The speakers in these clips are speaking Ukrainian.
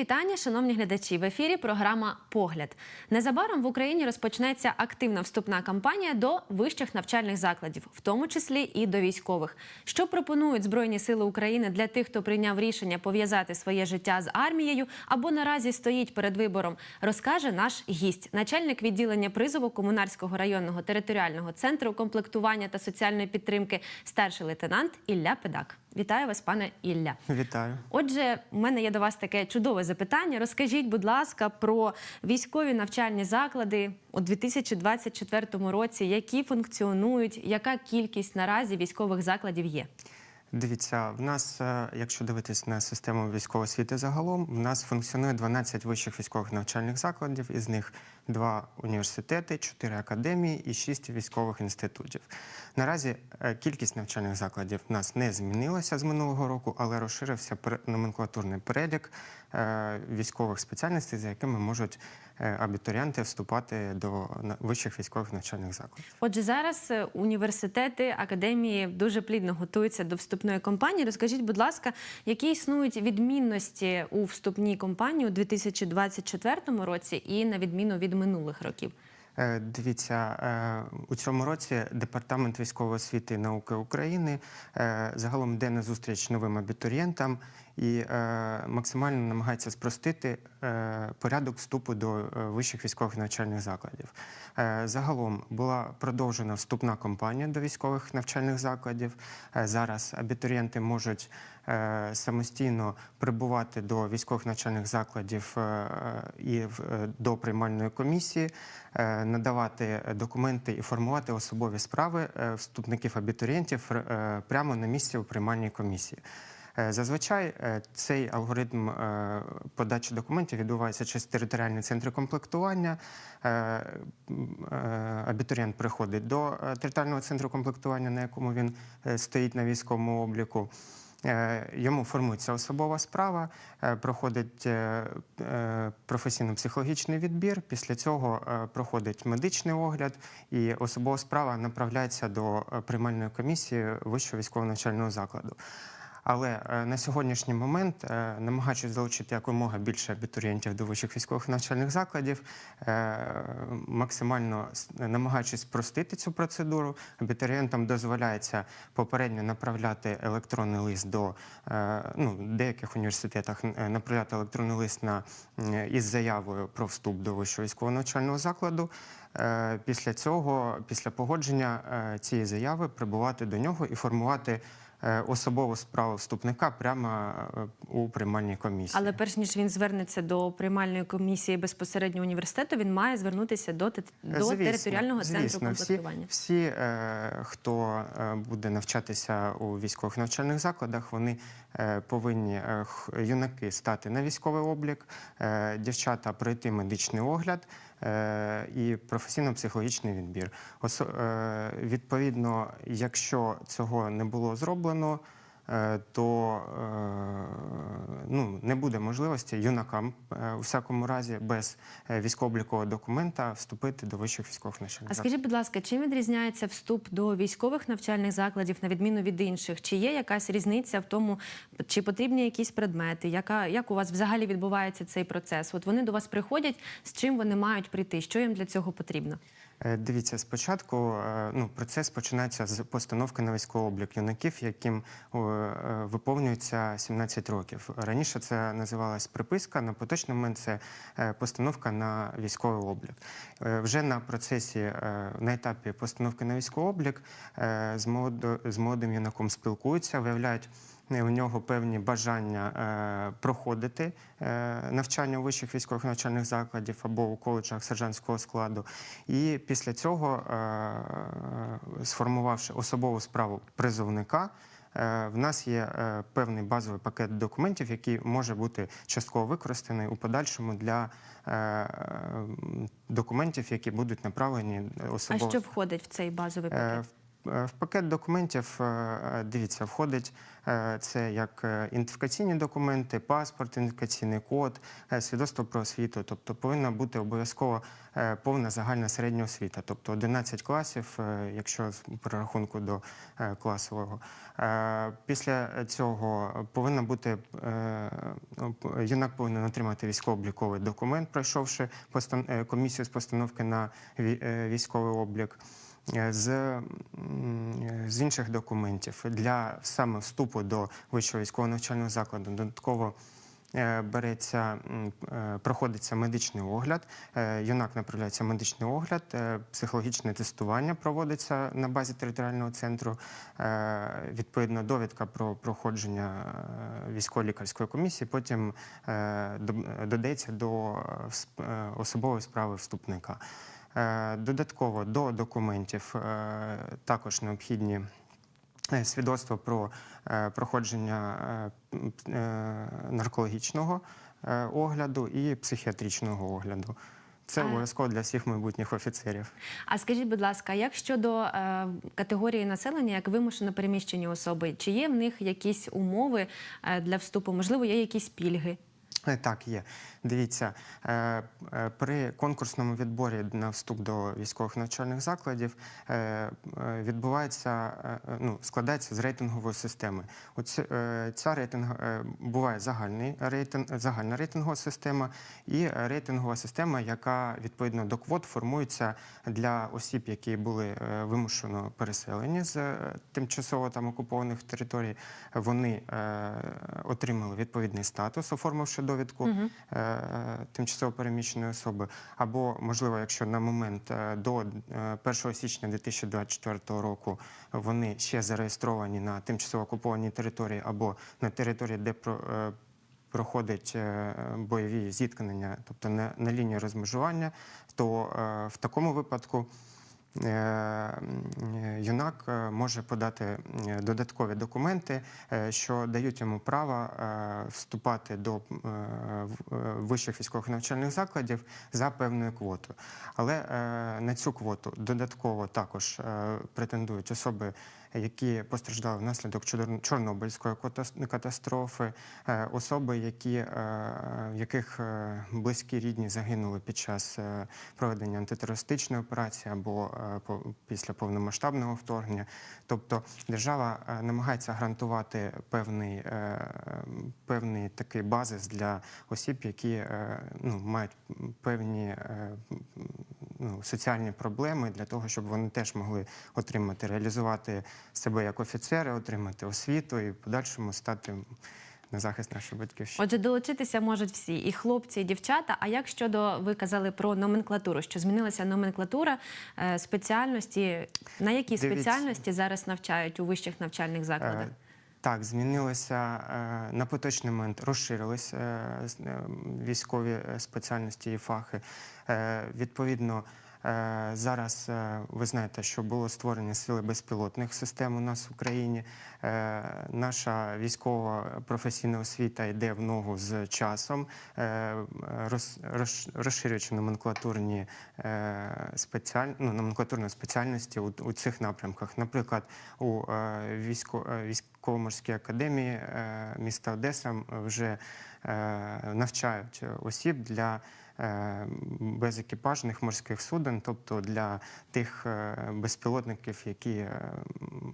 вітання, шановні глядачі. В ефірі програма Погляд. Незабаром в Україні розпочнеться активна вступна кампанія до вищих навчальних закладів, в тому числі і до військових. Що пропонують Збройні сили України для тих, хто прийняв рішення пов'язати своє життя з армією або наразі стоїть перед вибором, розкаже наш гість, начальник відділення призову Комунарського районного територіального центру комплектування та соціальної підтримки, старший лейтенант Ілля Педак. Вітаю вас, пане Ілля. Вітаю. Отже, у мене є до вас таке чудове запитання. Розкажіть, будь ласка, про військові навчальні заклади у 2024 році, які функціонують, яка кількість наразі військових закладів є? Дивіться, в нас, е, якщо дивитись на систему військової освіти загалом, в нас функціонує 12 вищих військових навчальних закладів, із них два університети, 4 академії і 6 військових інститутів. Наразі е, кількість навчальних закладів в нас не змінилася з минулого року, але розширився номенклатурний перелік е, військових спеціальностей, за якими можуть е, абітурієнти вступати до вищих військових навчальних закладів. Отже, зараз університети, академії дуже плідно готуються до вступної кампанії. Розкажіть, будь ласка, які існують відмінності у вступній кампанії у 2024 році і на відміну від минулих років? Е, Дивіться, е, у цьому році департамент військової освіти і науки України е, загалом йде на зустріч новим абітурієнтам і е, максимально намагається спростити е, порядок вступу до е, вищих військових навчальних закладів. Е, Загалом була продовжена вступна кампанія до військових навчальних закладів. Е, Зараз абітурієнти можуть е, самостійно прибувати до військових навчальних закладів е, і в- е, до приймальної комісії, е, надавати документи і формувати особові справи е, вступників абітурієнтів е, прямо на місці у приймальній комісії. Е, Зазвичай е, цей алгоритм е, подачі документів відбувається через територіальні центри комплектування. Абітурієнт приходить до територіального центру комплектування, на якому він стоїть на військовому обліку. Йому формується особова справа, проходить професійно-психологічний відбір. Після цього проходить медичний огляд, і особова справа направляється до приймальної комісії вищого військового навчального закладу. Але е, на сьогоднішній момент, е, намагаючись залучити якомога більше абітурієнтів до вищих військових навчальних закладів, е, максимально намагаючись спростити цю процедуру, абітурієнтам дозволяється попередньо направляти електронний лист до ну, деяких університетах е, направляти електронний лист на із заявою про вступ до вищого військового навчального закладу. Після цього, після погодження цієї заяви, прибувати до нього і формувати особову справу вступника прямо е, у приймальній комісії. Але перш ніж він звернеться до приймальної комісії безпосередньо університету, він має звернутися до, до Звісно, територіального центру звісно, комплектування. Всі, всі е, хто е, буде навчатися у військових навчальних закладах, вони е, повинні е, юнаки стати на військовий облік, е, дівчата пройти медичний огляд. Е, І професійно-психологічний відбір. Е, відповідно, якщо цього не було зроблено, то е, ну, не буде можливості юнакам е, у всякому разі без е, військово-облікового документа вступити до вищих військових навчальних А скажіть, будь ласка, чим відрізняється вступ до військових навчальних закладів на відміну від інших? Чи є якась різниця в тому, чи потрібні якісь предмети? Яка як у вас взагалі відбувається цей процес? От вони до вас приходять, з чим вони мають прийти? Що їм для цього потрібно? Е, Дивіться, спочатку е, ну, процес починається з постановки на військовий облік юнаків, яким е, виповнюється 17 років. Раніше це називалась приписка, на поточний момент це постановка на військовий облік. Вже на процесі, на етапі постановки на військовий облік з молодим юнаком спілкуються, виявляють. У нього певні бажання е, проходити е, навчання у вищих військових навчальних закладів або у коледжах сержантського складу. І після цього, е, сформувавши особову справу призовника, в нас є певний базовий пакет документів, який може бути частково використаний у подальшому для документів, які будуть направлені А особово що входить в цей базовий пакет? Е, В пакет документів е, дивіться, входить е, це як е, ідентифікаційні документи, паспорт, ідентифікаційний код, е, свідоцтво про освіту. Тобто повинна бути обов'язково е, повна загальна середня освіта, тобто 11 класів, е, якщо з перерахунку до е, класового. Е, Після цього повинна бути е, юнак повинен отримати військово-обліковий документ, пройшовши е, комісію з постановки на е, військовий облік. Е, З, е, з інших документів для саме вступу до вищого військового навчального закладу додатково е, береться, проходиться медичний огляд. Юнак направляється медичний огляд, психологічне тестування проводиться на базі територіального центру. Відповідно, довідка про проходження військово-лікарської комісії. Потім додається до особової справи вступника. Е, Додатково до документів е, також необхідні е, свідоцтво про проходження наркологічного огляду і психіатричного огляду. Це обов'язково для всіх майбутніх офіцерів. А скажіть, будь ласка, як щодо е, категорії населення, як вимушено переміщені особи, чи є в них якісь умови е, для вступу? Можливо, є якісь пільги? Так, є. Дивіться, е, е, при конкурсному відборі на вступ до військових навчальних закладів е, відбувається, ну, складається з рейтингової системи. Ця рейтинг буває загальний рейтинг, загальна рейтингова система і рейтингова система, яка відповідно до квот формується для осіб, які були вимушено переселені з тимчасово там окупованих територій. Вони отримали відповідний статус, оформивши довідку е, тимчасово переміщеної особи. Або, можливо, якщо на момент е, до е, 1 січня 2024 року вони ще зареєстровані на тимчасово окупованій території або на території, де про е, проходять е, бойові зіткнення, тобто на, на лінії розмежування, то е, в такому випадку е, юнак е, може подати е, додаткові документи, е, що дають йому право е, вступати до е, е, вищих військових навчальних закладів за певною квотою. Але е, на цю квоту додатково також е, претендують особи, які постраждали внаслідок Чорно- Чорнобильської катастрофи, е, особи, які, е, яких е, близькі рідні загинули під час проведення антитерористичної операції або після повномасштабного вторгнення. Тобто держава намагається гарантувати певний, певний такий базис для осіб, які ну, мають певні ну, соціальні проблеми для того, щоб вони теж могли отримати, реалізувати себе як офіцери, отримати освіту і в подальшому стати на захист нашої батьківщини. Отже, долучитися можуть всі, і хлопці, і дівчата. А як щодо ви казали про номенклатуру? Що змінилася номенклатура е, спеціальності? На які Дивіться. спеціальності зараз навчають у вищих навчальних закладах? Е, Так, змінилося е, на поточний момент, розширились військові спеціальності і фахи. Відповідно, зараз е, ви знаєте, що було створення сили безпілотних систем у нас в Україні. Е, Наша військова професійна освіта йде в ногу з часом, е, роз- роз- розширюючи номенклатурні е, спеціаль... ну, номенклатурні спеціальності у, цих напрямках. Наприклад, у е, військо... е, військово-морській академії е, міста Одеса вже е, навчають осіб для е, безекіпажних морських суден, тобто для тих е, безпілотників, які е,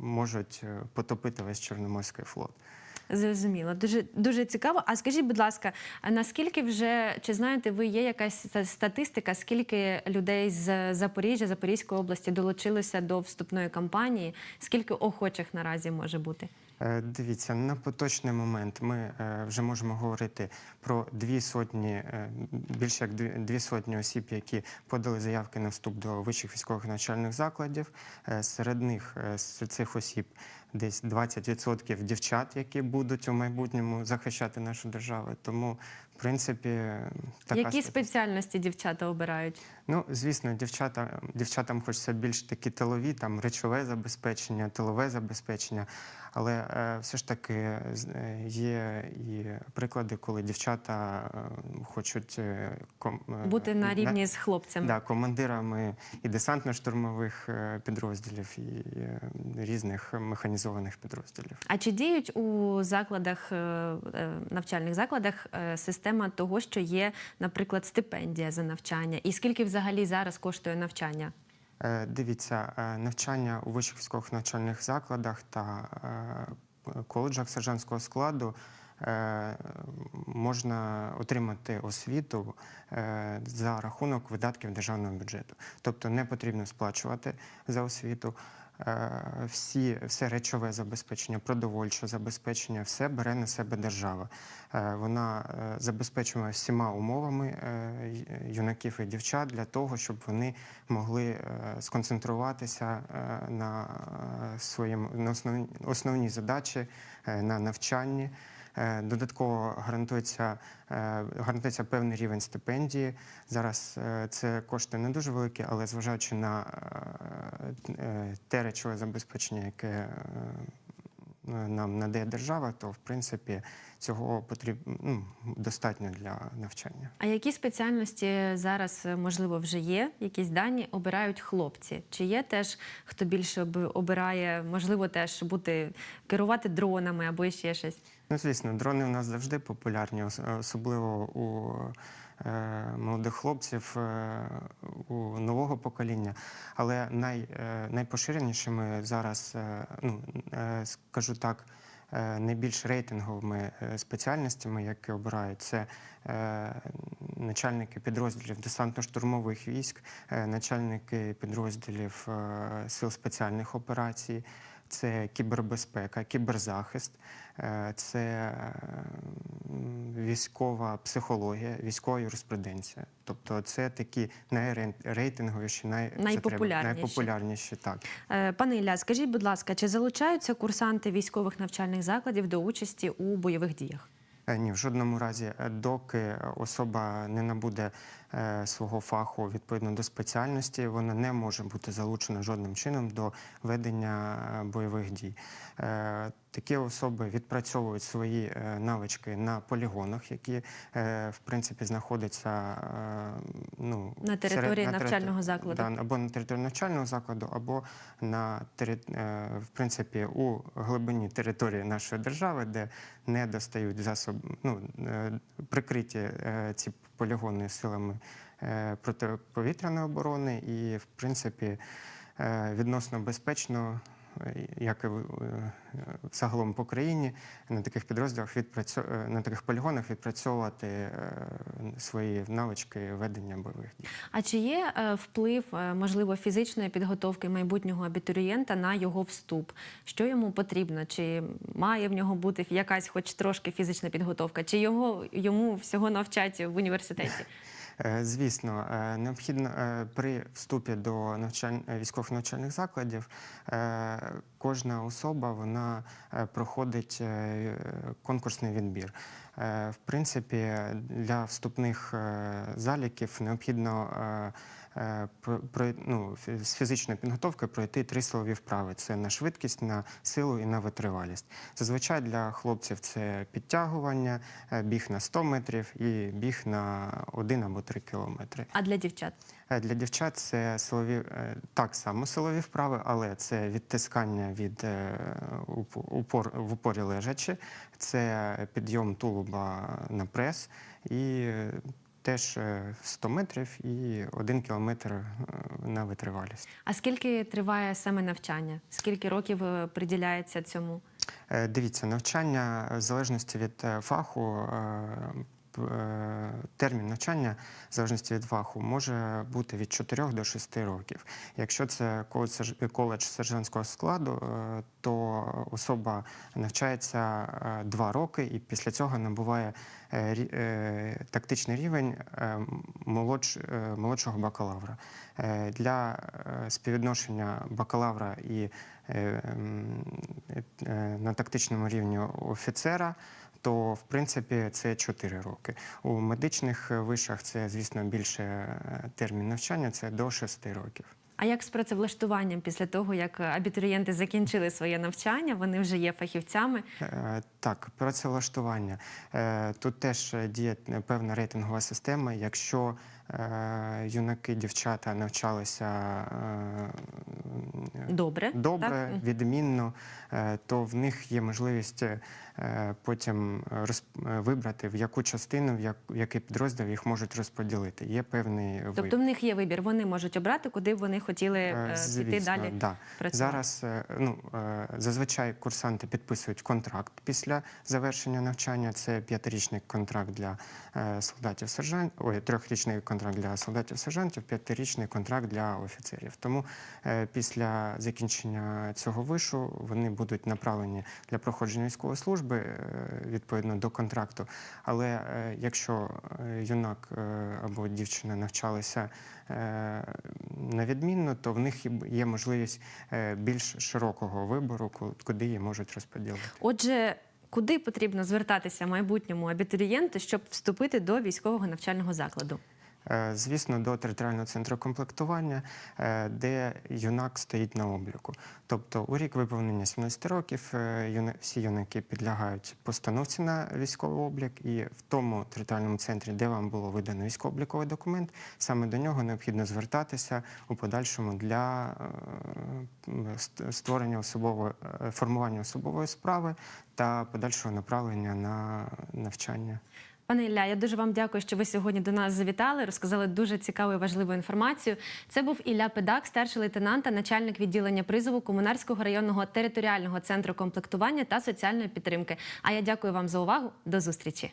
можуть е, потопити весь Чорноморський флот. Зрозуміло, дуже дуже цікаво. А скажіть, будь ласка, наскільки вже чи знаєте ви є якась статистика, скільки людей з Запоріжжя, Запорізької області долучилися до вступної кампанії? Скільки охочих наразі може бути? Е, Дивіться, на поточний момент ми е, вже можемо говорити про дві сотні, е, більше як дві, сотні осіб, які подали заявки на вступ до вищих військових навчальних закладів. Серед них з цих осіб десь 20% дівчат, які будуть у майбутньому захищати нашу державу. Тому, в принципі, така Які статистика. спеціальності дівчата обирають? Ну, звісно, дівчата, дівчатам хочеться більш такі тилові, там речове забезпечення, тилове забезпечення. Але е, все ж таки е, є і приклади, коли дівчата е, хочуть е, ком, е, Бути на рівні з хлопцями. да, командирами і десантно-штурмових підрозділів, і е, різних механізованих підрозділів. А чи діють у закладах, е, навчальних закладах е, система того, що є, наприклад, стипендія за навчання? І скільки взагалі зараз коштує навчання? Е, Дивіться, е, навчання у вищих військових навчальних закладах та е, коледжах сержантського складу можна отримати освіту за рахунок видатків державного бюджету. Тобто не потрібно сплачувати за освіту. Е, Всі, все речове забезпечення, продовольче забезпечення, все бере на себе держава. Е, Вона е, забезпечує всіма умовами юнаків і дівчат для того, щоб вони могли сконцентруватися на своєму на основні, основні задачі, на навчанні. Е, Додатково гарантується, е, гарантується певний рівень стипендії. Зараз е, це кошти не дуже великі, але зважаючи на те речове забезпечення, яке нам надає держава, то в принципі цього потрібно ну, достатньо для навчання. А які спеціальності зараз, можливо, вже є? Якісь дані обирають хлопці? Чи є теж хто більше об- обирає, можливо, теж бути керувати дронами або ще щось? Ну, звісно, дрони у нас завжди популярні, особливо у е, молодих хлопців, е, у нового покоління. Але най, е, найпоширенішими зараз, е, ну, е, скажу так, е, найбільш рейтинговими е, спеціальностями, які обирають, це е, начальники підрозділів десантно-штурмових військ, е, начальники підрозділів е, сил спеціальних операцій. Це кібербезпека, кіберзахист, е, це е, військова психологія, військова юриспруденція. Тобто це такі найрейтинговіші, най... Найпопулярніші. найпопулярніші так. Е, Пане Ілля, скажіть, будь ласка, чи залучаються курсанти військових навчальних закладів до участі у бойових діях? Е, Ні, в жодному разі, е, доки особа не набуде е, свого фаху відповідно до спеціальності, вона не може бути залучена жодним чином до ведення бойових дій. Такі особи відпрацьовують свої е, навички на полігонах, які е, в принципі знаходяться е, ну, На території серед- навчального територ- закладу. Да, або на території навчального закладу, або на в принципі у глибині території нашої держави, де не достають засоб, ну прикриті ці полігони силами протиповітряної оборони, і в принципі відносно безпечно. Як і е, загалом по країні на таких підрозділах відпрацьо... е, на таких полігонах відпрацьовувати е, свої навички ведення бойових дій. А чи є вплив, можливо, фізичної підготовки майбутнього абітурієнта на його вступ? Що йому потрібно? Чи має в нього бути якась, хоч трошки фізична підготовка? Чи його йому всього навчать в університеті? Е, Звісно, е, необхідно е, при вступі до навчаль... е, військових навчальних закладів кожна особа вона проходить конкурсний відбір. В принципі, для вступних заліків необхідно про- про- ну, з фізичної підготовки пройти три силові вправи: це на швидкість, на силу і на витривалість. Зазвичай для хлопців це підтягування, е, біг на 100 метрів і біг на 1 або 3 кілометри. А для дівчат? Е, Для дівчат це силові е, так само силові вправи, але це відтискання від е, упор в упорі лежачи, це підйом тулуба на прес і е, теж е, 100 метрів і 1 кілометр е, на витривалість. А скільки триває саме навчання? Скільки років е, приділяється цьому? Е, Дивіться, навчання е, в залежності від е, фаху. Е, е, Термін навчання в залежності від фаху може бути від 4 до 6 років. Якщо це коледж сержантського складу, е, то особа навчається 2 роки і після цього набуває е, е, тактичний рівень е, молодш- е, молодшого бакалавра. Е, Для е, співвідношення бакалавра і е, е, на тактичному рівні офіцера, то в принципі це 4 роки. У медичних вишах це, звісно, більше е, термін навчання, це до 6 років. А як з працевлаштуванням після того, як абітурієнти закінчили своє навчання, вони вже є фахівцями? Е, Так, працевлаштування. Е, Тут теж діє певна рейтингова система. Якщо юнаки, дівчата навчалися е, Добре, добре, так? Відмінно, е, то в них є можливість е, потім е, вибрати, в яку частину, в як- який підрозділ їх можуть розподілити. Є певний Тобто в них є вибір, вони можуть обрати, куди б вони хотіли Е, е, піти далі да. працювати. Зараз е, ну, е, зазвичай курсанти підписують контракт після завершення навчання. Це п'ятирічний контракт для е, солдатів сержантів, ой, трьохрічний контракт для солдатів сержантів, п'ятирічний контракт для офіцерів. Тому е, після закінчення цього вишу вони будуть направлені для проходження військової служби е, відповідно до контракту. Але е, якщо юнак або дівчина навчалися е, на відмінно, то в них є можливість більш широкого вибору, ку- куди її можуть розподілити. Отже, куди потрібно звертатися майбутньому абітурієнту, щоб вступити до військового навчального закладу? Е, Звісно, до територіального центру комплектування, е, де юнак стоїть на обліку. Тобто у рік виповнення 17 років е, всі юнаки підлягають постановці на військовий облік, і в тому територіальному центрі, де вам було видано військово-обліковий документ, саме до нього необхідно звертатися у подальшому для створення особової формування особової справи та подальшого направлення на навчання. Пане Ілля, я дуже вам дякую, що ви сьогодні до нас завітали. Розказали дуже цікаву і важливу інформацію. Це був Ілля Педак, старший лейтенант та начальник відділення призову Комунарського районного територіального центру комплектування та соціальної підтримки. А я дякую вам за увагу. До зустрічі.